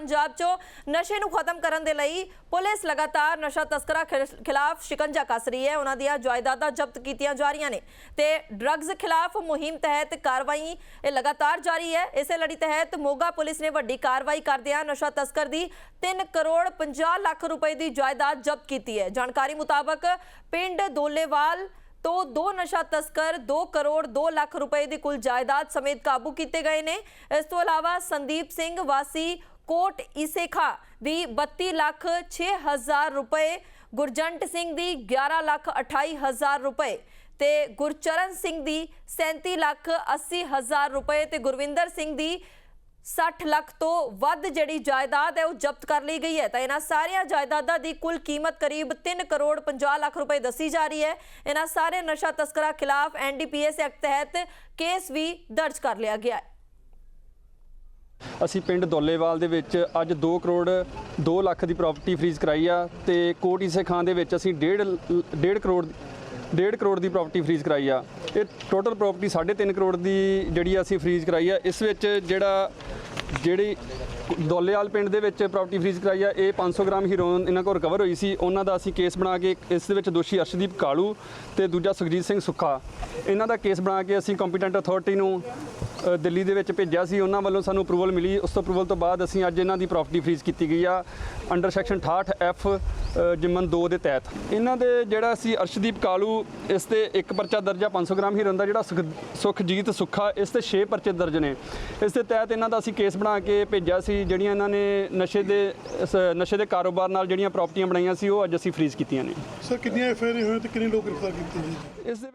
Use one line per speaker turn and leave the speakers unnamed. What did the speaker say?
ਪੰਜਾਬ 'ਚੋਂ ਨਸ਼ੇ ਨੂੰ ਖਤਮ ਕਰਨ ਦੇ ਲਈ ਪੁਲਿਸ ਲਗਾਤਾਰ ਨਸ਼ਾ ਤਸਕਰਾਂ ਖਿਲਾਫ ਸ਼ਿਕੰਜਾ ਕੱਸ ਰਹੀ ਹੈ। ਉਹਨਾਂ ਦੀਆਂ ਜਾਇਦਾਦਾਂ ਜ਼ਬਤ ਕੀਤੀਆਂ ਜਾ ਰਹੀਆਂ ਨੇ ਤੇ ਡਰੱਗਸ ਖਿਲਾਫ ਮੁਹਿੰਮ ਤਹਿਤ ਕਾਰਵਾਈ ਲਗਾਤਾਰ ਜਾਰੀ ਹੈ। ਇਸੇ ਲੜੀ ਤਹਿਤ ਮੋਗਾ ਪੁਲਿਸ ਨੇ ਵੱਡੀ ਕਾਰਵਾਈ ਕਰਦਿਆਂ ਨਸ਼ਾ ਤਸਕਰ ਦੀ 3 ਕਰੋੜ 50 ਲੱਖ ਰੁਪਏ ਦੀ ਜਾਇਦਾਦ ਜ਼ਬਤ ਕੀਤੀ ਹੈ। ਜਾਣਕਾਰੀ ਮੁਤਾਬਕ ਪਿੰਡ ਦੋਲੇਵਾਲ ਤੋਂ ਦੋ ਨਸ਼ਾ ਤਸਕਰ 2 ਕਰੋੜ 2 ਲੱਖ ਰੁਪਏ ਦੀ ਕੁੱਲ ਜਾਇਦਾਦ ਸਮੇਤ ਕਾਬੂ ਕੀਤੇ ਗਏ ਨੇ। ਇਸ ਤੋਂ ਇਲਾਵਾ ਸੰਦੀਪ ਸਿੰਘ ਵਾਸੀ ਕੋਟ ਇਸੇਖਾ ਦੀ 32 ਲੱਖ 6000 ਰੁਪਏ, ਗੁਰਜੰਟ ਸਿੰਘ ਦੀ 11 ਲੱਖ 28 ਹਜ਼ਾਰ ਰੁਪਏ ਤੇ ਗੁਰਚਰਨ ਸਿੰਘ ਦੀ 37 ਲੱਖ 80 ਹਜ਼ਾਰ ਰੁਪਏ ਤੇ ਗੁਰਵਿੰਦਰ ਸਿੰਘ ਦੀ 60 ਲੱਖ ਤੋਂ ਵੱਧ ਜਿਹੜੀ ਜਾਇਦਾਦ ਹੈ ਉਹ ਜ਼ਬਤ ਕਰ ਲਈ ਗਈ ਹੈ। ਤਾਂ ਇਹਨਾਂ ਸਾਰੀਆਂ ਜਾਇਦਾਦਾਂ ਦੀ ਕੁੱਲ ਕੀਮਤ ਕਰੀਬ 3 ਕਰੋੜ 50 ਲੱਖ ਰੁਪਏ ਦੱਸੀ ਜਾ ਰਹੀ ਹੈ। ਇਹਨਾਂ ਸਾਰੇ ਨਸ਼ਾ ਤਸਕਰਾਂ ਖਿਲਾਫ ਐਨਡੀਪੀਐਸ ਐਕਟ ਤਹਿਤ ਕੇਸ ਵੀ ਦਰਜ ਕਰ ਲਿਆ ਗਿਆ ਹੈ।
ਅਸੀਂ ਪਿੰਡ ਦੋਲੇਵਾਲ ਦੇ ਵਿੱਚ ਅੱਜ 2 ਕਰੋੜ 2 ਲੱਖ ਦੀ ਪ੍ਰਾਪਰਟੀ ਫ੍ਰੀਜ਼ ਕਰਾਈ ਆ ਤੇ ਕੋਟ ਇਸੇ ਖਾਂ ਦੇ ਵਿੱਚ ਅਸੀਂ 1.5 1.5 ਕਰੋੜ 1.5 ਕਰੋੜ ਦੀ ਪ੍ਰਾਪਰਟੀ ਫ੍ਰੀਜ਼ ਕਰਾਈ ਆ। ਇਹ ਟੋਟਲ ਪ੍ਰਾਪਰਟੀ 3.5 ਕਰੋੜ ਦੀ ਜਿਹੜੀ ਆ ਅਸੀਂ ਫ੍ਰੀਜ਼ ਕਰਾਈ ਆ। ਇਸ ਵਿੱਚ ਜਿਹੜਾ ਜਿਹੜੀ ਦੋਲੇਵਾਲ ਪਿੰਡ ਦੇ ਵਿੱਚ ਪ੍ਰਾਪਰਟੀ ਫ੍ਰੀਜ਼ ਕਰਾਈ ਆ, ਇਹ 500 ਗ੍ਰਾਮ ਹੀਰੋਇਨ ਇਹਨਾਂ ਕੋਲ ਰਿਕਵਰ ਹੋਈ ਸੀ। ਉਹਨਾਂ ਦਾ ਅਸੀਂ ਕੇਸ ਬਣਾ ਕੇ, ਇਸ ਦੇ ਵਿੱਚ ਦੋਸ਼ੀ ਅਰਸ਼ਦੀਪ ਕਾਲੂ ਤੇ ਦੂਜਾ ਸੁਖਜੀਤ ਸਿੰਘ ਸੁੱਖਾ। ਇਹਨਾਂ ਦਾ ਕੇਸ ਬਣਾ ਕੇ ਅਸੀਂ ਕੰਪੀਟੈਂਟ ਅਥਾਰਟੀ ਨੂੰ ਦਿੱਲੀ ਦੇ ਵਿੱਚ ਭੇਜਿਆ ਸੀ। ਉਹਨਾਂ ਵੱਲੋਂ ਸਾਨੂੰ ਅਪਰੂਵਲ ਮਿਲੀ। ਉਸ ਤੋਂ ਅਪਰੂਵਲ ਤੋਂ ਬਾਅਦ ਅਸੀਂ ਅੱਜ ਇਹਨਾਂ ਦੀ ਪ੍ਰਾਪਰਟੀ ਫ੍ਰੀਜ਼ ਕੀਤੀ ਗਈ ਆ। ਅੰਡਰ ਸੈਕਸ਼ਨ 68 ਐਫ ਜਿਮਨ 2 ਦੇ ਤਹਿਤ। ਇਹਨਾਂ ਦੇ ਜਿਹੜਾ ਸੀ ਅਰਸ਼ਦੀਪ ਕਾਲੂ ਇਸ ਤੇ ਇੱਕ ਪਰਚਾ ਦਰਜਾ 500 ਗ੍ਰਾਮ ਹੀਰੋਇਨ ਦਾ ਜਿਹੜਾ ਸੁਖ- ਸੁਖਜੀਤ ਸੁੱਖਾ ਇਸ ਤੇ 6 ਪਰਚੇ ਦਰਜ ਨੇ। ਇਸ ਦੇ ਤਹਿਤ ਇਹਨਾਂ ਦਾ ਅਸੀਂ ਕੇਸ ਬਣਾ ਕੇ ਭੇਜਿਆ ਸੀ ਜਿਹੜੀਆਂ ਇਹਨਾਂ ਨੇ ਨਸ਼ੇ ਦੇ ਨਸ਼ੇ ਦੇ ਕਾਰੋਬਾਰ ਨਾਲ ਜਿਹੜੀਆਂ ਪ੍ਰਾਪਰਟੀਆਂ ਬਣਾਈਆਂ ਸੀ ਉਹ ਅੱਜ ਅਸੀਂ ਫ੍ਰੀਜ਼ ਕੀਤੀਆਂ ਨੇ।
ਸਰ ਕਿੰਨੀਆਂ ਐਫ ਆਈ ਆਰ ਹੋਈਆਂ ਤੇ ਕਿੰਨੇ ਲੋਕ ਗ੍ਰਿਫਤਾਰ ਕੀਤੇ ਜੀ?
ਇਸ ਦੇ